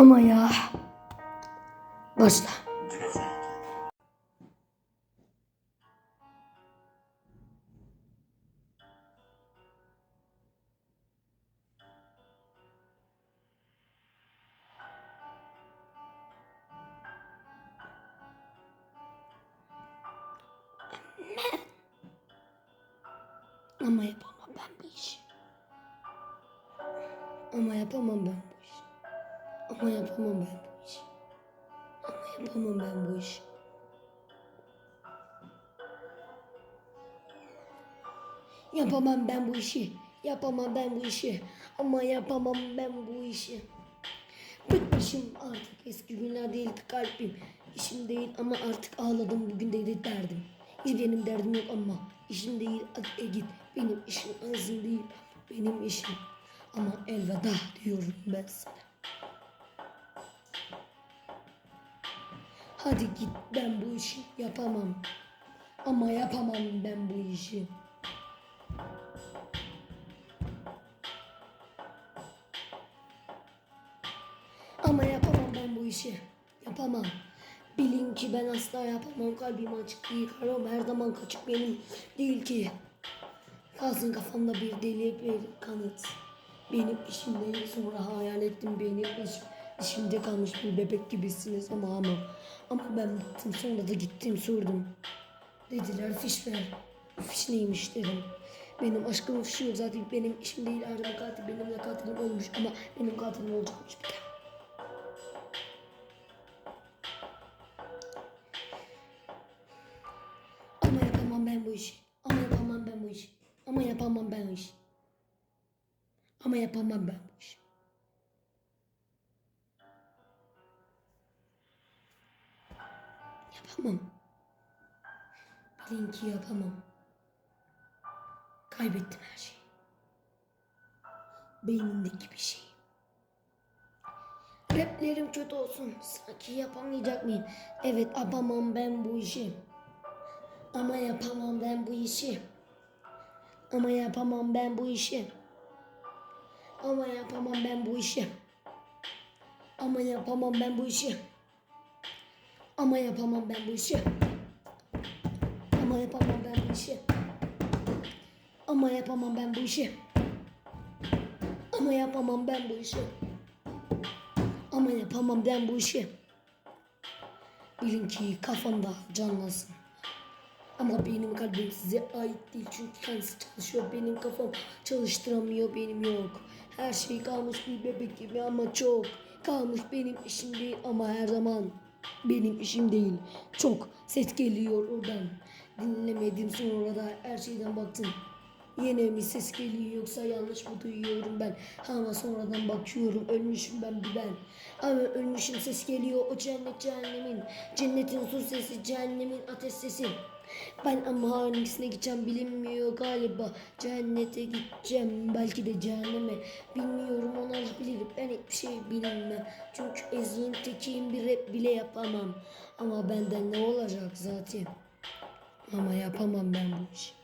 Ama ya. Başla. Ama yapamam ben bu işi. Ama yapamam ben bu işi. Ama yapamam ben bu işi. Ama yapamam ben bu işi. Yapamam ben bu işi. Yapamam ben bu işi. Ama yapamam ben bu işi. Bıkmışım artık eski günler değil kalbim. İşim değil ama artık ağladım bugün değil derdim. Hiç benim derdim yok ama işim değil hadi e git. Benim işim azim değil benim işim. Ama elveda diyorum ben sana. Hadi git ben bu işi yapamam. Ama yapamam ben bu işi. Ama yapamam ben bu işi. Yapamam. Bilin ki ben asla yapamam. Kalbim açık değil. Karam her zaman kaçık benim değil ki. Kalsın kafamda bir deli bir kanıt. Benim işim sonra hayal ettim benim işim. İşimde kalmış bir bebek gibisiniz ama ama. Ama ben baktım sonra da gittim sordum. Dediler fiş ver. Fiş neymiş dedim. Benim aşkım fişi yok zaten benim işim değil. Ayrıca katil benimle katilim olmuş ama benim katilim olacakmış bir de. Ama yapamam ben bu işi. Ama yapamam ben bu işi. Ama yapamam ben bu işi. Ama yapamam ben bu işi. Yapamam. Bilin ki yapamam. Kaybettim her şeyi. Beynimdeki bir şey. Raplerim kötü olsun. Sanki yapamayacak mıyım? Evet yapamam ben bu işi. Ama yapamam ben bu işi. Ama yapamam ben bu işi. Ama yapamam ben bu işi. Ama yapamam ben bu işi. Ama yapamam ben bu işi. Ama yapamam ben bu işi. Ama yapamam ben bu işi. Ama yapamam ben bu işi. Ama yapamam ben bu işi. Bilin ki kafamda canlasın. Ama benim kalbim size ait değil çünkü kendisi çalışıyor. Benim kafam çalıştıramıyor benim yok. Her şey kalmış bir bebek gibi ama çok. Kalmış benim işim değil ama her zaman benim işim değil. Çok ses geliyor oradan. Dinlemedim sonra da her şeyden baktım. Yine mi ses geliyor yoksa yanlış mı duyuyorum ben? Ama sonradan bakıyorum ölmüşüm ben bir ben. Ama ölmüşüm ses geliyor o cennet cehennemin. Cennetin su sesi cehennemin ateş sesi. Ben ama hangisine gideceğim bilinmiyor galiba. Cennete gideceğim belki de cehenneme. Bilmiyorum ben hiçbir şey bilmem. Çünkü eziyim tekiyim bir rap bile yapamam. Ama benden ne olacak zaten. Ama yapamam ben bu işi.